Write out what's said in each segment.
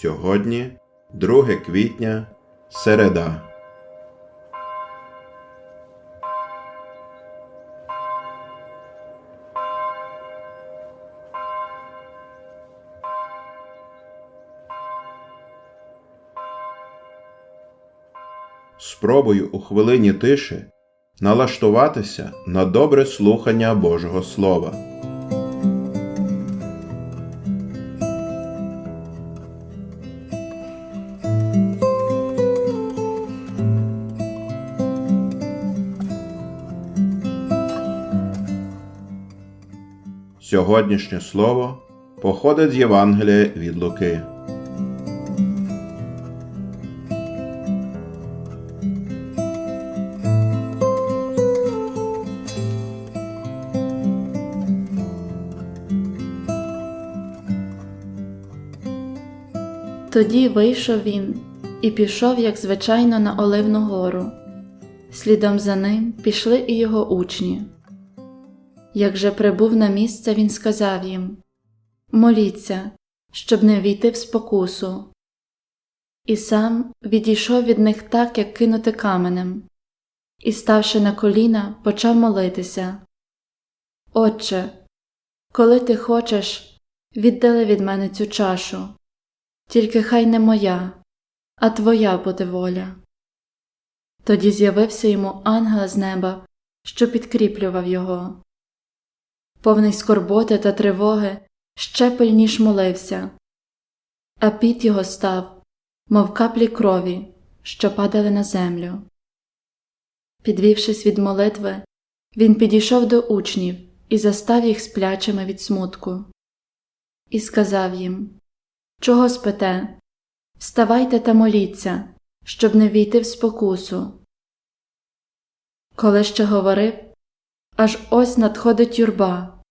Сьогодні 2 квітня, середа. Спробую у хвилині тиші налаштуватися на добре слухання Божого Слова. Сьогоднішнє слово походить з Євангелія від Луки. Тоді вийшов він і пішов, як звичайно, на Оливну гору. Слідом за ним пішли і його учні. Як же прибув на місце, він сказав їм Моліться, щоб не війти в спокусу. І сам відійшов від них так, як кинути каменем, і, ставши на коліна, почав молитися. Отче, коли ти хочеш, віддали від мене цю чашу тільки хай не моя, а твоя буде воля. Тоді з'явився йому ангел з неба, що підкріплював його. Повний скорботи та тривоги ще пильніш молився, а піт його став, мов каплі крові, що падали на землю. Підвівшись від молитви, він підійшов до учнів і застав їх сплячими від смутку, і сказав їм Чого спите? Вставайте та моліться, щоб не війти в спокусу. Коли ще говорив, аж ось надходить юрба,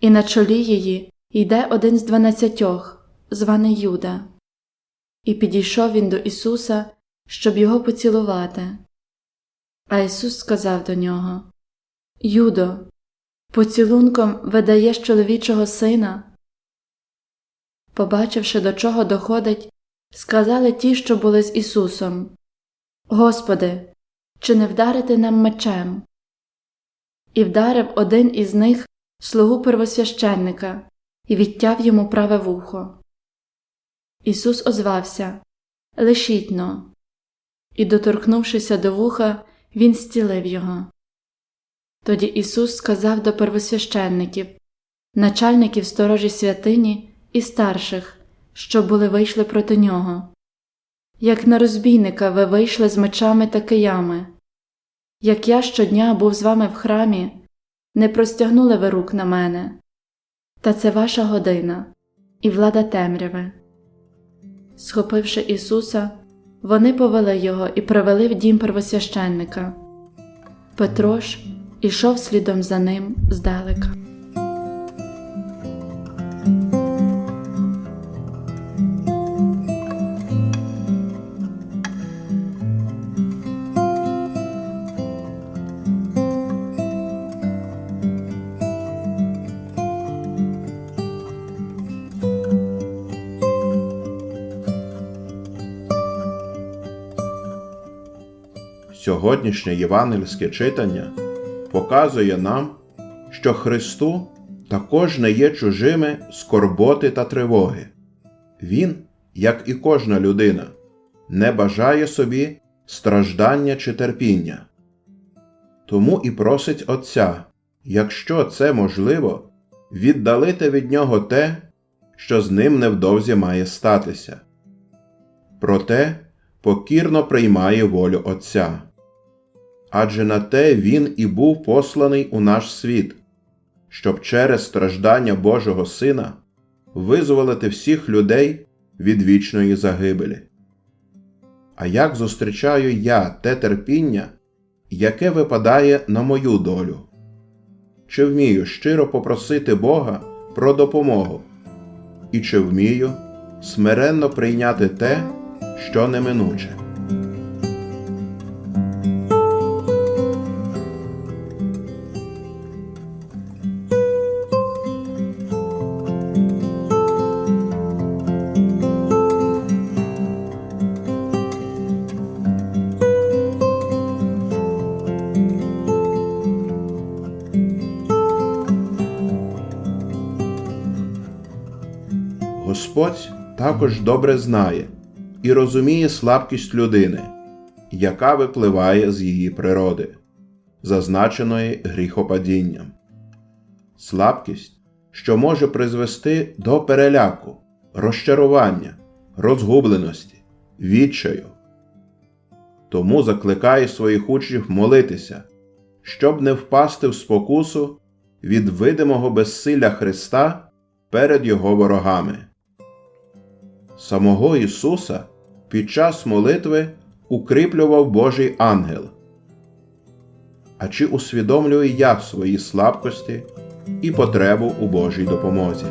і на чолі її йде один з дванадцятьох, званий Юда. І підійшов він до Ісуса, щоб його поцілувати. А Ісус сказав до нього Юдо, поцілунком видаєш чоловічого сина. Побачивши, до чого доходить, сказали ті, що були з Ісусом Господи, чи не вдарити нам мечем? І вдарив один із них слугу первосвященника і відтяв йому праве вухо. Ісус озвався Лишіть но. І, доторкнувшися до вуха, Він зцілив його. Тоді Ісус сказав до первосвященників, начальників сторожі святині і старших, що були вийшли проти нього. Як на розбійника ви вийшли з мечами та киями. Як я щодня був з вами в храмі, не простягнули ви рук на мене. Та це ваша година і влада темряви. Схопивши Ісуса, вони повели його і привели в дім первосвященника. Петро ж ішов слідом за ним здалека. Сьогоднішнє євангельське читання показує нам, що Христу також не є чужими скорботи та тривоги. Він, як і кожна людина, не бажає собі страждання чи терпіння. Тому і просить Отця, якщо це можливо, віддалити від нього те, що з ним невдовзі має статися. Проте покірно приймає волю Отця. Адже на те Він і був посланий у наш світ, щоб через страждання Божого Сина визволити всіх людей від вічної загибелі. А як зустрічаю я те терпіння, яке випадає на мою долю? Чи вмію щиро попросити Бога про допомогу? І чи вмію смиренно прийняти те, що неминуче? Господь також добре знає і розуміє слабкість людини, яка випливає з її природи, зазначеної гріхопадінням. Слабкість, що може призвести до переляку, розчарування, розгубленості, відчаю. Тому закликає своїх учнів молитися, щоб не впасти в спокусу від видимого безсилля Христа перед Його ворогами. Самого Ісуса під час молитви укріплював Божий ангел. А чи усвідомлюю я свої слабкості і потребу у Божій допомозі?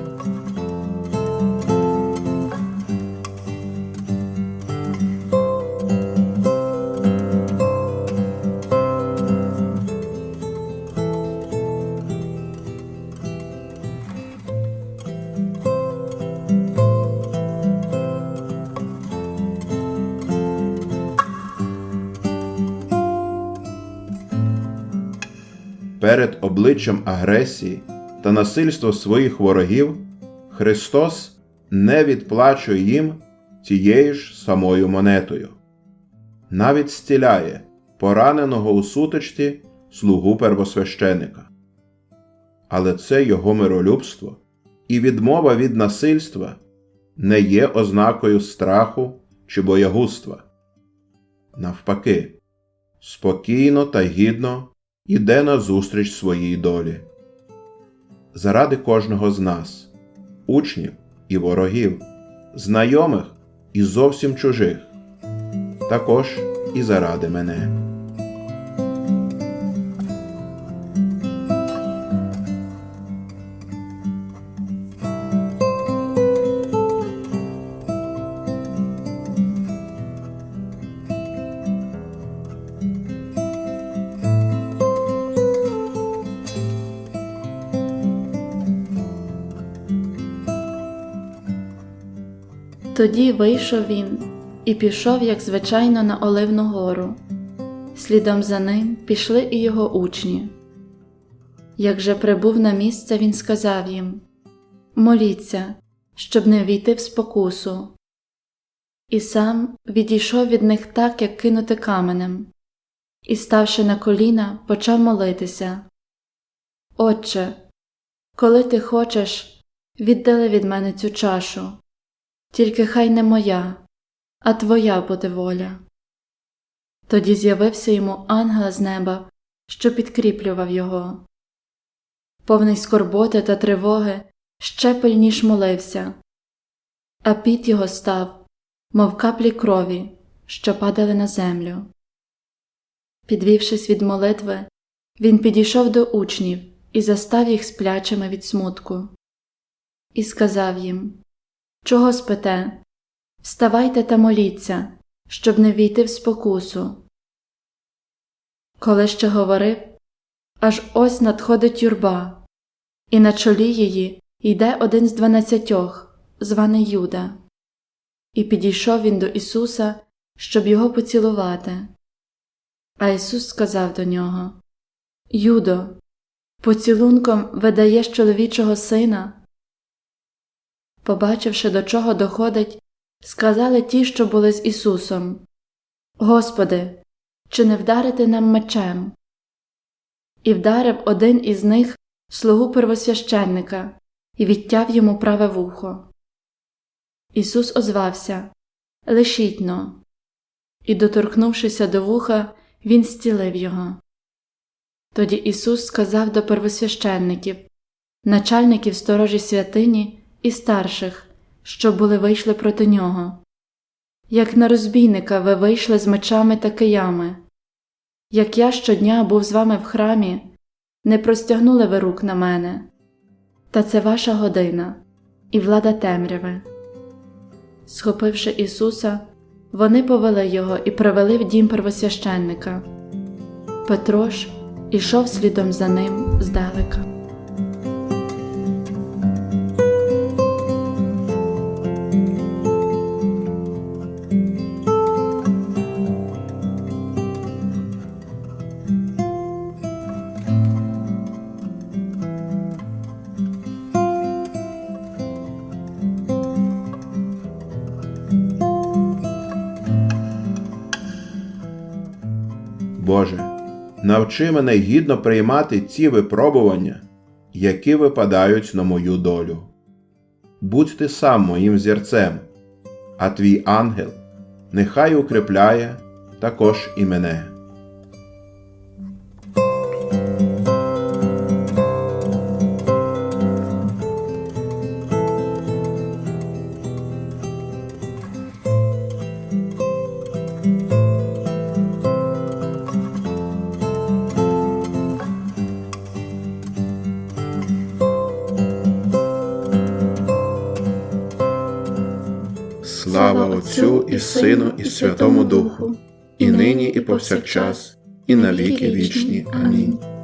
Перед обличчям агресії та насильства своїх ворогів Христос не відплачує їм тією ж самою монетою, навіть зціляє пораненого у сутичці слугу первосвященика. Але це його миролюбство і відмова від насильства не є ознакою страху чи боягузтва. Навпаки, спокійно та гідно іде назустріч своїй долі. Заради кожного з нас, учнів і ворогів, знайомих і зовсім чужих, також і заради мене. Тоді вийшов він і пішов, як звичайно, на Оливну гору. Слідом за ним пішли і його учні. Як же прибув на місце, він сказав їм Моліться, щоб не війти в спокусу. І сам відійшов від них так, як кинути каменем, і, ставши на коліна, почав молитися. Отче, коли ти хочеш, віддали від мене цю чашу тільки хай не моя, а твоя буде воля. Тоді з'явився йому ангел з неба, що підкріплював його. Повний скорботи та тривоги ще пильніш молився, а піт його став, мов каплі крові, що падали на землю. Підвівшись від молитви, він підійшов до учнів і застав їх сплячими від смутку, і сказав їм Чого спите? Вставайте та моліться, щоб не війти в спокусу. Коли ще говорив, аж ось надходить юрба, і на чолі її йде один з дванадцятьох, званий Юда. І підійшов він до Ісуса, щоб його поцілувати. А Ісус сказав до нього Юдо, поцілунком видаєш чоловічого сина. Побачивши, до чого доходить, сказали ті, що були з Ісусом Господи, чи не вдарити нам мечем? І вдарив один із них слугу первосвященника і відтяв йому праве вухо. Ісус озвався Лишіть но. І, доторкнувшися до вуха, Він зцілив його. Тоді Ісус сказав до первосвященників, начальників сторожі святині і старших, що були вийшли проти нього. Як на розбійника ви вийшли з мечами та киями, як я щодня був з вами в храмі, не простягнули ви рук на мене, та це ваша година і влада темряви. Схопивши Ісуса, вони повели його і привели в дім первосвященника. Петро ж ішов слідом за ним здалека. Боже, навчи мене гідно приймати ці випробування, які випадають на мою долю. Будь ти сам моїм зірцем, а твій ангел нехай укріпляє також і мене. Сину, і Святому Духу, і нині, і повсякчас, і на віки вічні. Амінь.